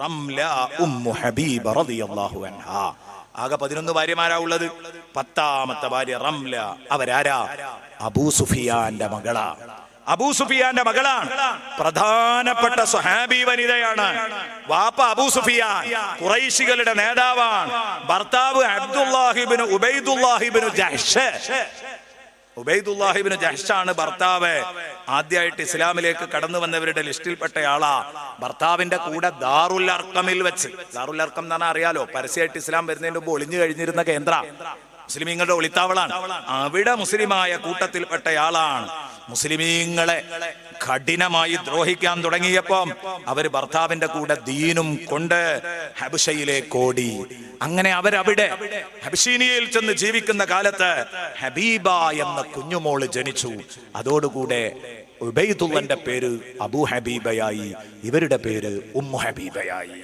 Ramla Umm ഹബീബ റളിയല്ലാഹു അൻഹാ. ആകെ പതിനൊന്ന് ഭാര്യമാരാ ഉള്ളത്. പത്താമത്തെ ഭാര്യ റംല. അവരാരാ? അബൂ സുഫിയാന്റെ മകളാ. അബൂ സുഫിയാന്റെ മകളാണ്. പ്രധാനപ്പെട്ട സുഹാബി വനിതയാണ്. വാപ്പ അബൂ സുഫിയാൻ കുറൈശികളുടെ നേതാവാണ്. ഭർത്താവ് അബ്ദുല്ലാഹിബിന് ഉബൈദുല്ലാഹിബിന് ജഹ്ഷ്. ഉബൈദുല്ലാഹിബിന് ജഹ്ഷാണ് ഭർത്താവ്. ആദ്യമായിട്ട് ഇസ്ലാമിലേക്ക് കടന്നു വന്നവരുടെ ലിസ്റ്റിൽപ്പെട്ടയാളാ ഭർത്താവിന്റെ കൂടെ ദാറുൽ അർക്കമിൽ വെച്ച്. ദാറുൽ അർക്കം എന്ന് പറഞ്ഞാൽ അറിയാലോ പരസ്യമായിട്ട് ഇസ്ലാം വരുന്നതിന് മുമ്പ് ഒളിഞ്ഞു കഴിഞ്ഞിരുന്ന കേന്ദ്ര. മുസ്ലിമീങ്ങളുടെ ഒളിത്താവളാണ്. അവിടെ മുസ്ലിമായ കൂട്ടത്തിൽപ്പെട്ടയാളാണ്. മുസ്ലിമീങ്ങളെ കഠിനമായി ദ്രോഹിക്കാൻ തുടങ്ങിയപ്പം അവർ ഭർത്താവിന്റെ കൂടെ ദീനും കൊണ്ട് ഹബിഷയിലേക്ക് ഓടി. അങ്ങനെ അവരവിടെ ഹബിഷീനിയയിൽ ചെന്ന് ജീവിക്കുന്ന കാലത്ത് ഹബീബ എന്ന കുഞ്ഞുമോൾ ജനിച്ചു. അതോടുകൂടെ ഉബൈദുള്ളന്റെ പേര് അബു ഹബീബയായി. ഇവരുടെ പേര് ഉമ്മു ഹബീബയായി.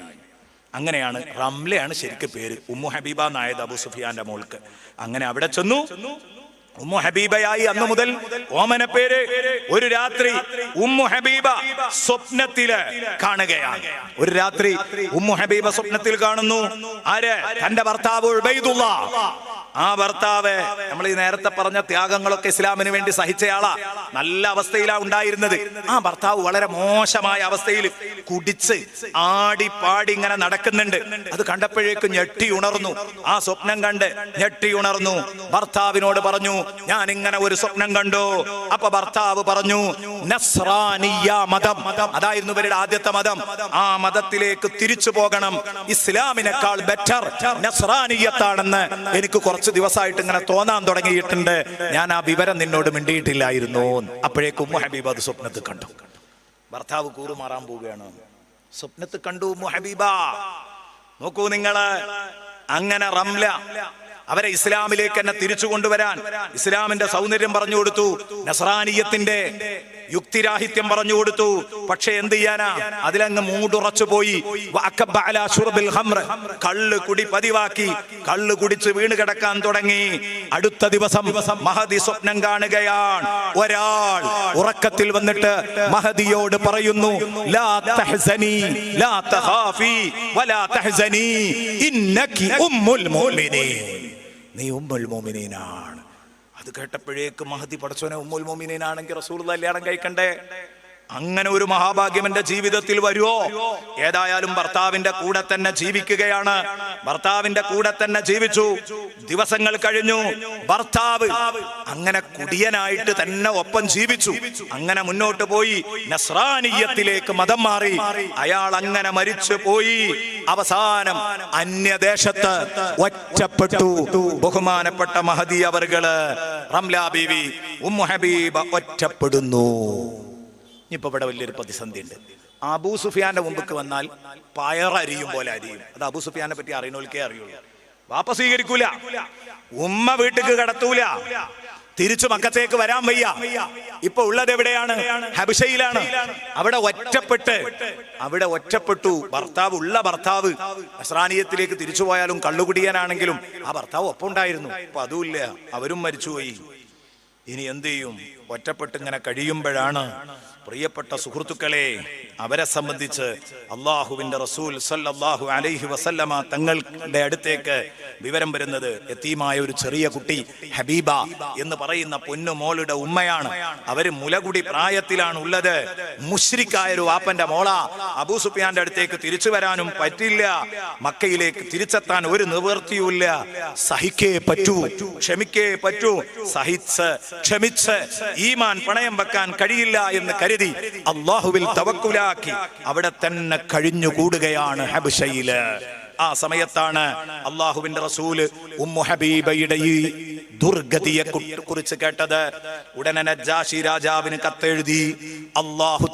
അങ്ങനെയാണ് റംലയാണ് ശരിക്ക് പേര്. ഉമ്മു ഹബീബ എന്നായത് അബു സുഫിയാന്റെ മോൾക്ക്. അങ്ങനെ അവിടെ ചെന്നു. ഉമ്മു ഹബീബയായി അന്ന് മുതൽ ഓമന പേര് ഒരു രാത്രി ഉമ്മു ഹബീബ സ്വപ്നത്തിൽ കാണുകയാണ്. ഒരു രാത്രി ഉമ്മു ഹബീബ സ്വപ്നത്തിൽ കാണുന്നു. ആര്? തന്റെ ഭർത്താവ് ആ ഭർത്താവ് നമ്മൾ ഈ നേരത്തെ പറഞ്ഞ ത്യാഗങ്ങളൊക്കെ ഇസ്ലാമിന് വേണ്ടി സഹിച്ചയാളാ. നല്ല അവസ്ഥയിലാ ഉണ്ടായിരുന്നത്. ആ ഭർത്താവ് വളരെ മോശമായ അവസ്ഥയിൽ കുടിച്ച് ആടി പാടി ഇങ്ങനെ നടക്കുന്നുണ്ട്. അത് കണ്ടപ്പോഴേക്കും ഞെട്ടി ഉണർന്നു. ആ സ്വപ്നം കണ്ട് ഞെട്ടി ഉണർന്നു. ഭർത്താവിനോട് പറഞ്ഞു ഞാൻ ഇങ്ങനെ ഒരു സ്വപ്നം കണ്ടു. അപ്പൊ ഭർത്താവ് പറഞ്ഞു നസ്രാനിയ മതം. അതായിരുന്നു ഇവരുടെ ആദ്യത്തെ മതം. ആ മതത്തിലേക്ക് തിരിച്ചു പോകണം. ഇസ്ലാമിനേക്കാൾ ബെറ്റർ നസ്രാനിയത്താണെന്ന് എനിക്ക് കുറച്ച് ദിവസമായിട്ട് ഇങ്ങനെ തോന്നാൻ തുടങ്ങിയിട്ടുണ്ട്. ഞാൻ ആ വിവരം നിന്നോട് മിണ്ടിയിട്ടില്ലായിരുന്നു. അപ്പോഴേക്കും ഉമ്മു ഹബീബ് അത് സ്വപ്നത്തിൽ കണ്ടു. ഭർത്താവ് കൂറുമാറാൻ പോവുകയാണ്. സ്വപ്നത്തിൽ കണ്ടു മുഹബീബ ഹബീബ. നോക്കൂ നിങ്ങൾ അങ്ങനെ റംല അവരെ ഇസ്ലാമിലേക്ക് തന്നെ തിരിച്ചു കൊണ്ടുവരാൻ ഇസ്ലാമിന്റെ സൗന്ദര്യം പറഞ്ഞു കൊടുത്തു. നസ്രാനീയത്തിന്റെ യുക്തിരാഹിത്യം പറഞ്ഞു കൊടുത്തു. പക്ഷെ എന്ത് ചെയ്യാനാ? അതിലങ്ങ് മൂടുറച്ചു പോയി. കള്ള് കുടി പതിവാക്കി. കള്ള് കുടിച്ച് വീണ് കിടക്കാൻ തുടങ്ങി. അടുത്ത ദിവസം മഹദി സ്വപ്നം കാണുകയാണ്. ഒരാൾ ഉറക്കത്തിൽ വന്നിട്ട് മഹദിയോട് പറയുന്നു ലാ തഹ്സനി ലാ വലാ തഹ്സനി ഉമ്മുൽ നീ ഉമ്മുൽ മുഅ്മിനീനാണ്. അത് കേട്ടപ്പോഴേക്ക് മഹതി പടച്ചോനെ ഉമ്മുൽ മോമിനാണെങ്കിൽ റസൂൽ കല്യാണം കഴിക്കണ്ടേ? അങ്ങനെ ഒരു മഹാഭാഗ്യം എന്റെ ജീവിതത്തിൽ വരുമോ ഏതായാലും ഭർത്താവിന്റെ കൂടെ തന്നെ ജീവിക്കുകയാണ്. ഭർത്താവിന്റെ കൂടെ തന്നെ ജീവിച്ചു. ദിവസങ്ങൾ കഴിഞ്ഞു. ഭർത്താവ് അങ്ങനെ കുടിയനായിട്ട് തന്നെ ഒപ്പം ജീവിച്ചു. അങ്ങനെ മുന്നോട്ട് പോയി. നസ്രാനീയത്തിലേക്ക് മതം മാറി. അയാൾ അങ്ങനെ മരിച്ചു പോയി. അവസാനം അന്യദേശത്ത് ഒറ്റപ്പെട്ടു. ബഹുമാനപ്പെട്ട മഹദി അവർകൾ റംലാ ബീവി ഉമ്മു ഹബീബ ഒറ്റപ്പെടുന്നു. ഇപ്പൊ ഇവിടെ വലിയൊരു പ്രതിസന്ധി ഉണ്ട് അബൂ സുഫിയാന്റെ മുമ്പക്ക് വന്നാൽ പയറരിയും പോലെ അരിയും. അത് അബൂ സുഫിയാനെ പറ്റി അറിയണോൽക്കേ അറിയുള്ളൂ. വാപ്പ സ്വീകരിക്കൂല. ഉമ്മ വീട്ടിക്ക് കടത്തൂല. തിരിച്ചു മക്കത്തേക്ക് വരാൻ വയ്യ. ഇപ്പൊ ഉള്ളത് എവിടെയാണ്? ഹബിഷയിലാണ്. അവിടെ ഒറ്റപ്പെട്ട് അവിടെ ഒറ്റപ്പെട്ടു. ഭർത്താവ് ഉള്ള ഭർത്താവ് അസ്രാനീയത്തിലേക്ക് തിരിച്ചു പോയാലും കള്ളുകുടിയാനാണെങ്കിലും ആ ഭർത്താവ് ഒപ്പം ഉണ്ടായിരുന്നു അപ്പൊ അതുമില്ല. അവരും മരിച്ചുപോയി. ഇനി എന്ത് ചെയ്യും? ഒറ്റപ്പെട്ട് ഇങ്ങനെ കഴിയുമ്പോഴാണ് പ്രിയപ്പെട്ട സുഹൃത്തുക്കളെ അവരെ സംബന്ധിച്ച് അള്ളാഹുവിന്റെ റസൂൽ സല്ലാഹു അലൈഹി വസല്ലമ തങ്ങളുടെ അടുത്തേക്ക് വിവരം വരുന്നത് എത്തീമായ ഒരു ചെറിയ കുട്ടി ഹബീബ എന്ന് പറയുന്ന പൊന്നു മോളുടെ ഉമ്മയാണ്. അവർ മുലകുടി പ്രായത്തിലാണ് ഉള്ളത്. മുഷ്രിക്കായ ഒരു വാപ്പന്റെ മോള. അബൂ സുഫിയാന്റെ അടുത്തേക്ക് തിരിച്ചു വരാനും പറ്റില്ല. മക്കയിലേക്ക് തിരിച്ചെത്താൻ ഒരു നിവൃത്തിയുമില്ല. സഹിക്കേ പറ്റൂ ക്ഷമിക്കേ പറ്റൂ. സഹിച്ച് ക്ഷമിച്ച് ഈമാൻ പണയം വെക്കാൻ കഴിയില്ല എന്ന് കരുതി അള്ളാഹുവിൽ തവക്കുലാക്കി. അവിടെ തന്നെ കഴിഞ്ഞുകൂടുകയാണ് ഹബിഷയിൽ ആ സമയത്താണ് അള്ളാഹുവിന്റെ റസൂൽ ഉമ്മു ഹബീബയുടെ ഈ ദുർഗതിയെ കുറിച്ച് കേട്ടത്. ഉടനെ നജാഷി രാജാവിന് കത്തെഴുതി അള്ളാഹു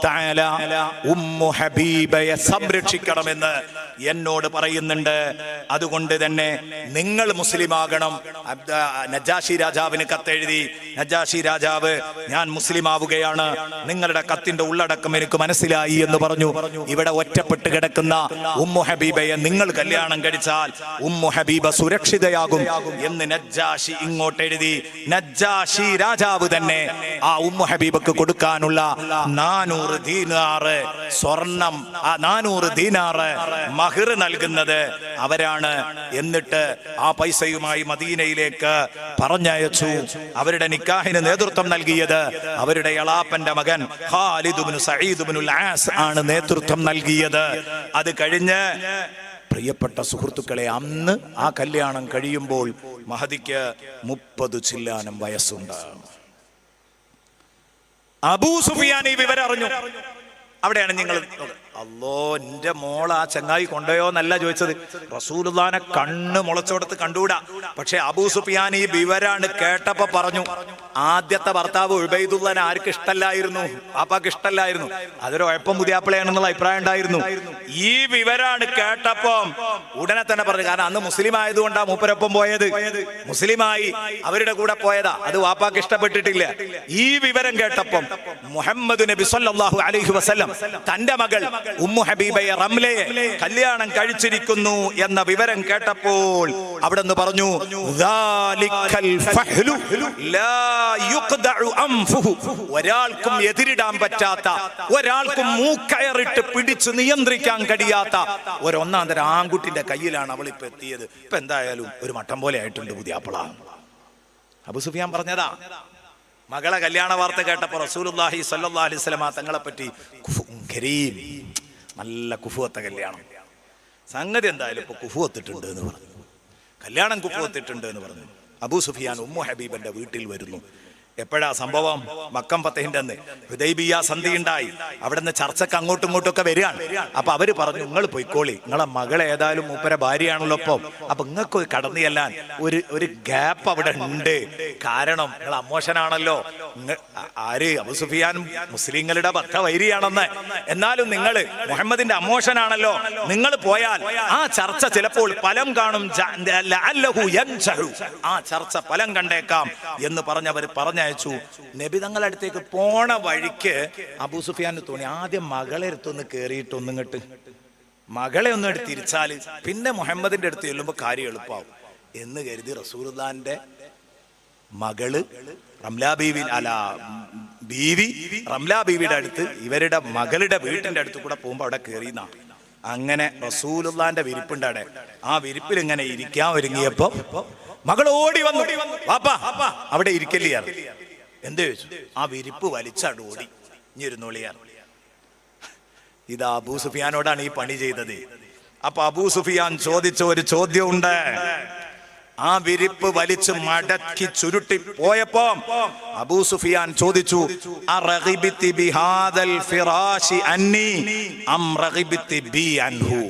ഉമ്മു ഹബീബയെ സംരക്ഷിക്കണമെന്ന് എന്നോട് പറയുന്നുണ്ട്. അതുകൊണ്ട് തന്നെ നിങ്ങൾ മുസ്ലിമാകണം അബ്ദ- നജാഷി രാജാവിന് കത്തെഴുതി നജാഷി രാജാവ് ഞാൻ മുസ്ലിം ആവുകയാണ്. നിങ്ങളുടെ കത്തിന്റെ ഉള്ളടക്കം എനിക്ക് മനസ്സിലായി എന്ന് പറഞ്ഞു. ഇവിടെ ഒറ്റപ്പെട്ട് കിടക്കുന്ന ഉമ്മു ഹബീബയെ നിങ്ങൾ കല്യാണം കഴിച്ചാൽ ഉമ്മു ഹബീബ സുരക്ഷിതയാകും എന്ന് നജാഷി ഇങ്ങോട്ട് എഴുതി നജ്ജാഷി രാജാവ് തന്നെ ആ ഉമ്മു ഹബീബക്ക് കൊടുക്കാനുള്ള നാനൂറ് ദീനാറ് സ്വർണം ആ നാനൂറ് ദീനാറ് മഹിർ നൽകുന്നത് അവരാണ്. എന്നിട്ട് ആ പൈസയുമായി മദീനയിലേക്ക് പറഞ്ഞയച്ചു. അവരുടെ നിക്കാഹിന് നേതൃത്വം നൽകിയത് അവരുടെ എളാപ്പന്റെ മകൻ ഹാലിദുബിനു സഹീദുബിനു ആസ് ആണ് നേതൃത്വം നൽകിയത്. അത് കഴിഞ്ഞ് പ്രിയപ്പെട്ട സുഹൃത്തുക്കളെ അന്ന് ആ കല്യാണം കഴിയുമ്പോൾ മഹദിക്ക് മുപ്പത് ചില്ലാനം വയസ്സുണ്ട്. അബൂ സുഫിയാൻ ഈ വിവരം അറിഞ്ഞു. അവിടെയാണ് നിങ്ങൾ അല്ലോ എന്റെ മോൾ ആ ചങ്ങായി കൊണ്ടയോ എന്നല്ല ചോദിച്ചത്. റസൂലുദാനെ കണ്ണ് മുളച്ചോടത്ത് കണ്ടുകൂടാ. പക്ഷെ അബൂ സുഫിയാൻ ഈ വിവരാണ് കേട്ടപ്പോ പറഞ്ഞു ആദ്യത്തെ ഭർത്താവ് ഉബൈദുള്ളനെ ആർക്ക് ഇഷ്ടല്ലായിരുന്നു? പാപ്പാക്ക് ഇഷ്ടല്ലായിരുന്നു. അതൊരു ഒഴപ്പം പുതിയാപ്പിളയാണെന്നുള്ള അഭിപ്രായം ഉണ്ടായിരുന്നു. ഈ വിവരാണ് കേട്ടപ്പോ ഉടനെ തന്നെ പറഞ്ഞു കാരണം അന്ന് മുസ്ലിം ആയതുകൊണ്ടാ മൂപ്പരൊപ്പം പോയത്. മുസ്ലിമായി അവരുടെ കൂടെ പോയതാ. അത് വാപ്പാക്ക് ഇഷ്ടപ്പെട്ടിട്ടില്ല. ഈ വിവരം കേട്ടപ്പം മുഹമ്മദ് നബി സല്ലല്ലാഹു അലൈഹി വസല്ലം തന്റെ മകൾ ഉമ്മു ഹബീബയെ റംലയെ കല്യാണം കഴിച്ചിരിക്കുന്നു എന്ന വിവരം കേട്ടപ്പോൾ അവിടെ നിന്ന് പറഞ്ഞു. ഒരാൾക്കും എതിരിടാൻ പറ്റാത്ത ഒരാൾക്കും മൂക്കയറിട്ട് പിടിച്ച് നിയന്ത്രിക്കാൻ കഴിയാത്ത ഒരൊന്നാം തരം ആൺകുട്ടിന്റെ കയ്യിലാണ് അവൾ ഇപ്പൊ എത്തിയത് ഇപ്പൊ എന്തായാലും ഒരു മട്ടം പോലെ ആയിട്ടുണ്ട് പുതിയ അപ്പളാ അബു സുഫിയാൻ പറഞ്ഞതാ മകളെ കല്യാണ വാർത്ത കേട്ടപ്പോൾ റസൂലുള്ളാഹി സ്വല്ലല്ലാഹി അലൈഹി വസല്ലമ തങ്ങളെ പറ്റി കരീം നല്ല കുഫുവത്ത കല്യാണം. സംഗതി എന്തായാലും ഇപ്പൊ കുഫുവത്തിട്ടുണ്ട് എന്ന് പറഞ്ഞു. കല്യാണം കുഫുവത്തിട്ടുണ്ട് എന്ന് പറഞ്ഞു. അബൂ സുഫിയാൻ ഉമ്മു ഹബീബന്റെ വീട്ടിൽ വരുന്നു. എപ്പോഴാ സംഭവം? മക്കം ഫത്തഹിന്റെ അന്ന് ഹുദൈബിയ സന്ധി ഉണ്ടായി അവിടെ നിന്ന് ചർച്ചക്ക് അങ്ങോട്ടും ഇങ്ങോട്ടും ഒക്കെ വരികയാണ്. അപ്പൊ അവർ പറഞ്ഞു നിങ്ങൾ പൊയ്ക്കോളി. നിങ്ങളെ മകൾ ഏതായാലും മൂപ്പര ഭാര്യയാണല്ലോ ഒപ്പം അപ്പൊ നിങ്ങൾക്ക് കടന്നു ചെല്ലാൻ ഒരു ഒരു ഗ്യാപ്പ് അവിടെ ഉണ്ട്. കാരണം നിങ്ങൾ അമോശനാണല്ലോ ആര്? അബു സുഫിയാൻ മുസ്ലിങ്ങളുടെ ഭക്ത വൈരിയാണെന്ന്. എന്നാലും നിങ്ങൾ മുഹമ്മദിന്റെ അമോശനാണല്ലോ നിങ്ങൾ പോയാൽ ആ ചർച്ച ചിലപ്പോൾ ഫലം കാണും. ആ ചർച്ച ഫലം കണ്ടേക്കാം എന്ന് പറഞ്ഞവർ പറഞ്ഞയച്ചു നബി തങ്ങളുടെ അടുത്തേക്ക് പോണ വഴിക്ക് അബൂ സുഫിയാന് തോന്നി ആദ്യം മകളെ അടുത്തൊന്ന് കയറിയിട്ട് ഒന്നിങ്ങട്ട്. മകളെ ഒന്ന് എടുത്ത് തിരിച്ചാൽ പിന്നെ മുഹമ്മദിന്റെ അടുത്ത് ചെല്ലുമ്പോ കാര്യം എളുപ്പമാവും എന്ന് കരുതി റസൂർദാന്റെ മകൾ റംലാ ബീവി അല്ല ബീവി റംലാ ബീവിയുടെ അടുത്ത് ഇവരുടെ മകളുടെ വീട്ടിന്റെ അടുത്ത് കൂടെ പോകുമ്പോ അവിടെ കയറി അങ്ങനെ റസൂലുള്ളാന്റെ വിരിപ്പുണ്ട് അവിടെ. ആ വിരിപ്പിൽ ഇങ്ങനെ ഇരിക്കാൻ ഒരുങ്ങിയപ്പോ മകൾ ഓടി വന്നു. വാപ്പാ അവിടെ ഇരിക്കലിയാർ എന്ത് ചോദിച്ചു? ആ വിരിപ്പ് വലിച്ചാട് ഓടി. ഇനി ഇരുന്നോളിയാർ ഇത് അബൂ സുഫിയാനോടാണ് ഈ പണി ചെയ്തത്. അപ്പൊ അബൂ സുഫിയാൻ ചോദിച്ച ഒരു ചോദ്യമുണ്ട്. ആ വിരിപ്പ് വലിച്ച് മടക്കി ചുരുട്ടി പോയപ്പോ അബൂ സുഫിയാൻ ചോദിച്ചു "അറഗിബിത്തി ബിഹാദൽ ഫിറാശി അന്നി അം ബി അൻഹു?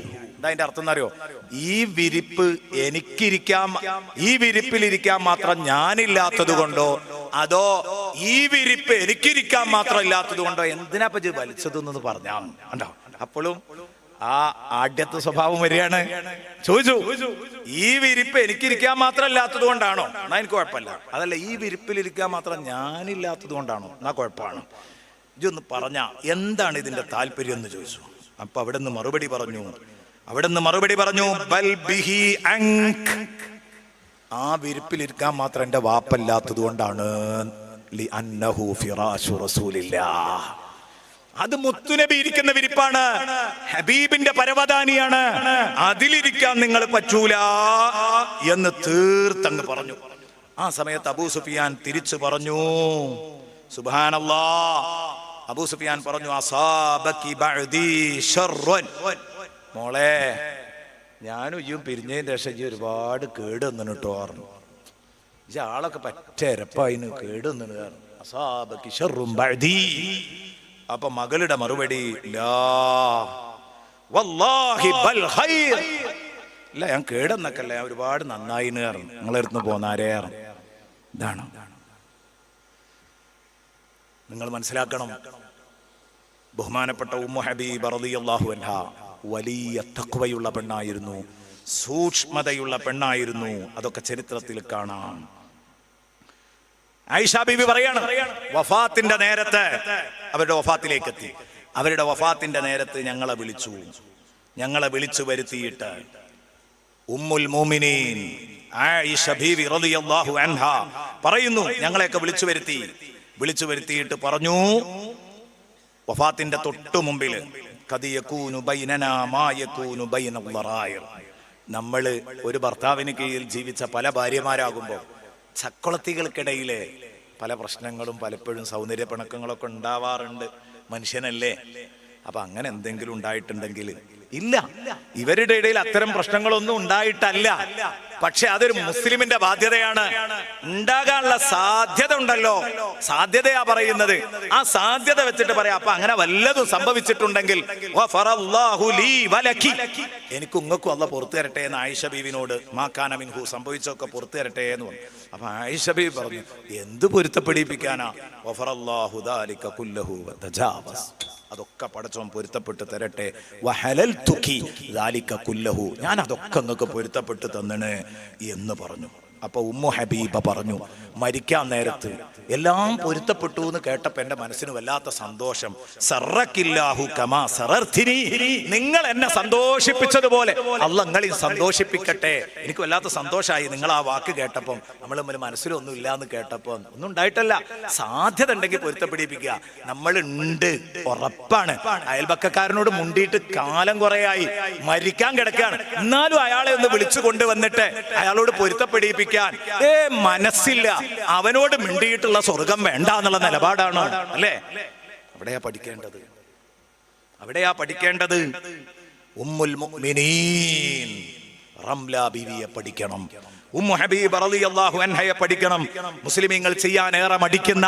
അതിന്റെ അർത്ഥം എന്നറിയോ? ഈ വിരിപ്പ് എനിക്കിരിക്കാം ഈ വിരിപ്പിലിരിക്കാൻ മാത്രം ഞാനില്ലാത്തത് കൊണ്ടോ അതോ ഈ വിരിപ്പ് എനിക്കിരിക്കാൻ മാത്രം ഇല്ലാത്തത് കൊണ്ടോ എന്തിനാ പറ്റി വലിച്ചതെന്ന് പറഞ്ഞാ കണ്ടോ? അപ്പോഴും ആ ആഢ്യത്വ സ്വഭാവം വരികയാണ്. ചോദിച്ചു ഈ വിരിപ്പ് എനിക്കിരിക്കാൻ മാത്രം ഇല്ലാത്തത് കൊണ്ടാണോ? എന്നാ എനിക്ക് കുഴപ്പമില്ല. അതല്ല ഈ വിരിപ്പിലിരിക്കാൻ മാത്രം ഞാനില്ലാത്തത് കൊണ്ടാണോ? എന്നാ കുഴപ്പമാണ്. ഇതൊന്ന് പറഞ്ഞ എന്താണ് ഇതിന്റെ താല്പര്യം എന്ന് ചോദിച്ചു. അപ്പൊ അവിടെ നിന്ന് മറുപടി പറഞ്ഞു. അവിടെ നിന്ന് മറുപടി പറഞ്ഞു ബൽ ബിഹി അങ്ക് ആ വിരിപ്പിലിരിക്കാൻ മാത്രം എന്റെ വാപ്പല്ലാത്തത് കൊണ്ടാണ് അത് മുത്തുനബി ഇരിക്കുന്ന വിരിപ്പാണ്. ഹബീബിന്റെ പരവതാനിയാണ്. അതിലിരിക്കാൻ നിങ്ങൾ പറ്റൂല എന്ന് തീർത്തങ്ങ് പറഞ്ഞു. ആ സമയത്ത് അബൂ സുഫിയാൻ തിരിച്ചു പറഞ്ഞു. സുബാനല്ലാ അബൂ സുഫിയാൻ പറഞ്ഞു അസാബക്കി ബഅദി മോളെ ഞാനും ഇയും പിരിഞ്ഞതിന് ശേഷം ഈ ഒരുപാട് കേട് വന്നിന് കേട്ടോ പറഞ്ഞു. ഈ ആളൊക്കെ പറ്റ എരപ്പായിന് കേട് വന്നിന് അപ്പൊ മകളുടെ മറുപടി ഇല്ല ഞാൻ കേടെന്നൊക്കെല്ല ഞാൻ ഒരുപാട് നന്നായിന്ന് കാരണം നിങ്ങളെടുത്ത് പോന്നാരേ ഇതാണ്. നിങ്ങൾ മനസ്സിലാക്കണം. ബഹുമാനപ്പെട്ട ഉമ്മു ഹബീബ് റളിയല്ലാഹു അൻഹ വലിയ തക്വയുള്ള പെണ്ണായിരുന്നു. സൂക്ഷ്മതയുള്ള പെണ്ണായിരുന്നു. അതൊക്കെ ചരിത്രത്തിൽ കാണാം. ഐഷ ബീബി പറയാണ് വഫാത്തിന്റെ നേരത്ത് അവരുടെ വഫാത്തിലേക്ക് എത്തി അവരുടെ വഫാത്തിന്റെ നേരത്ത് ഞങ്ങളെ വിളിച്ചു. ഞങ്ങളെ വിളിച്ചു വരുത്തിയിട്ട് ഉമ്മുൽ മോമിനീൻ പറയുന്നു. ഞങ്ങളെയൊക്കെ വിളിച്ചു വരുത്തി. വിളിച്ചു വരുത്തിയിട്ട് പറഞ്ഞു വഫാത്തിന്റെ തൊട്ടു മുമ്പിൽ നമ്മൾ ഒരു ഭർത്താവിന് കീഴിൽ ജീവിച്ച പല ഭാര്യമാരാകുമ്പോൾ ചക്കുളത്തികൾക്കിടയിലെ പല പ്രശ്നങ്ങളും പലപ്പോഴും സൗന്ദര്യ പിണക്കങ്ങളൊക്കെ ഉണ്ടാവാറുണ്ട്. മനുഷ്യനല്ലേ? അപ്പൊ അങ്ങനെ എന്തെങ്കിലും ഉണ്ടായിട്ടുണ്ടെങ്കിൽ ഇല്ല. ഇവരുടെ ഇടയിൽ അത്തരം പ്രശ്നങ്ങളൊന്നും ഉണ്ടായിട്ടല്ല. പക്ഷെ അതൊരു മുസ്ലിമിന്റെ ബാധ്യതയാണ്. ഉണ്ടാകാനുള്ള സാധ്യത ഉണ്ടല്ലോ. സാധ്യതയാ പറയുന്നത്. ആ സാധ്യത വെച്ചിട്ട് പറയാം. അപ്പൊ അങ്ങനെ വല്ലതും സംഭവിച്ചിട്ടുണ്ടെങ്കിൽ. എനിക്ക് ഉങ്ങൾക്കും അല്ല പുറത്തു തരട്ടെ എന്ന് ആയിഷ ബീവിനോട് മാക്കാന മിൻഹു സംഭവിച്ചൊക്കെ പുറത്തു തരട്ടെ എന്ന് പറഞ്ഞു. അപ്പൊ ആയിഷ ബീവി പറഞ്ഞു എന്ത് പൊരുത്തപ്പെടിപ്പിക്കാനാ? വഫറല്ലാഹു ദാലിക കുല്ലഹു വതജാവസ്. അതൊക്കെ പടച്ചോൻ പൊരുത്തപ്പെട്ട് തരട്ടെ. വഹലൽ തുക്കി ദാലിക്ക കുല്ലഹു. ഞാൻ അതൊക്കെ നിങ്ങൾക്ക് പൊരുത്തപ്പെട്ട് തന്നണ് എന്ന് പറഞ്ഞു. അപ്പൊ ഉമ്മു ഹബീബ പറഞ്ഞു മരിക്കാൻ നേരത്ത് എല്ലാം പൊരുത്തപ്പെട്ടു എന്ന് കേട്ടപ്പോ എന്റെ മനസ്സിന് വല്ലാത്ത സന്തോഷം. സറക്കില്ലാഹു കമാ സറർത്തിനി. നിങ്ങൾ എന്നെ സന്തോഷിപ്പിച്ചതുപോലെ. അല്ല നിങ്ങളെ സന്തോഷിപ്പിക്കട്ടെ. എനിക്ക് വല്ലാത്ത സന്തോഷമായി നിങ്ങൾ ആ വാക്ക് കേട്ടപ്പം. നമ്മൾ മനസ്സിലൊന്നും ഇല്ല എന്ന് കേട്ടപ്പോ ഒന്നും ഉണ്ടായിട്ടല്ല. സാധ്യത ഉണ്ടെങ്കിൽ പൊരുത്തപ്പെടിപ്പിക്കുക. നമ്മൾ ഉണ്ട് ഉറപ്പാണ്. അയൽപക്കക്കാരനോട് മുണ്ടിയിട്ട് കാലം കുറയായി. മരിക്കാൻ കിടക്കുകയാണ് എന്നാലും അയാളെ ഒന്ന് വിളിച്ചു കൊണ്ടുവന്നിട്ട് അയാളോട് പൊരുത്തപ്പെടിപ്പിക്കാൻ ഏ മനസ്സില്ല. അവനോട് മിണ്ടിയിട്ടുള്ള സ്വർഗം വേണ്ട എന്നുള്ള നിലപാടാണ്? അല്ലേ? അവിടെയാ പഠിക്കേണ്ടത്. അവിടെയാ പഠിക്കേണ്ടത്. ഉമ്മുൽ മുഅ്മിനീൻ. റംല ബീവിയെ പഠിക്കണം. ഉമ്മു ഹബീബ് റളിയല്ലാഹു അൻഹയെ പഠിക്കണം. മുസ്ലിമീങ്ങൾ ചെയ്യാൻ ഏറെ മടിക്കുന്ന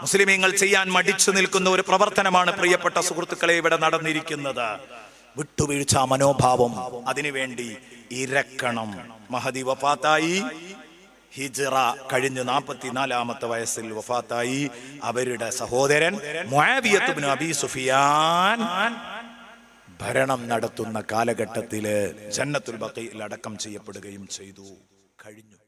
മുസ്ലിമീങ്ങൾ ചെയ്യാൻ മടിച്ചു നിൽക്കുന്ന ഒരു പ്രവർത്തനമാണ് പ്രിയപ്പെട്ട സുഹൃത്തുക്കളെ ഇവിടെ നടന്നിരിക്കുന്നത്. വിട്ടുവീഴ്ച മനോഭാവം അതിനുവേണ്ടി ഇരക്കണം. മഹദി വഫാത്തായി. ഹിജറ കഴിഞ്ഞ്. നാൽപ്പത്തിനാലാമത്തെ വയസ്സിൽ വഫാത്തായി. അവരുടെ സഹോദരൻ സുഫിയാൻ ഭരണം നടത്തുന്ന കാലഘട്ടത്തിൽ ജന്നത്തുൽ ബക്കയിൽ അടക്കം ചെയ്യപ്പെടുകയും ചെയ്തു. കഴിഞ്ഞു.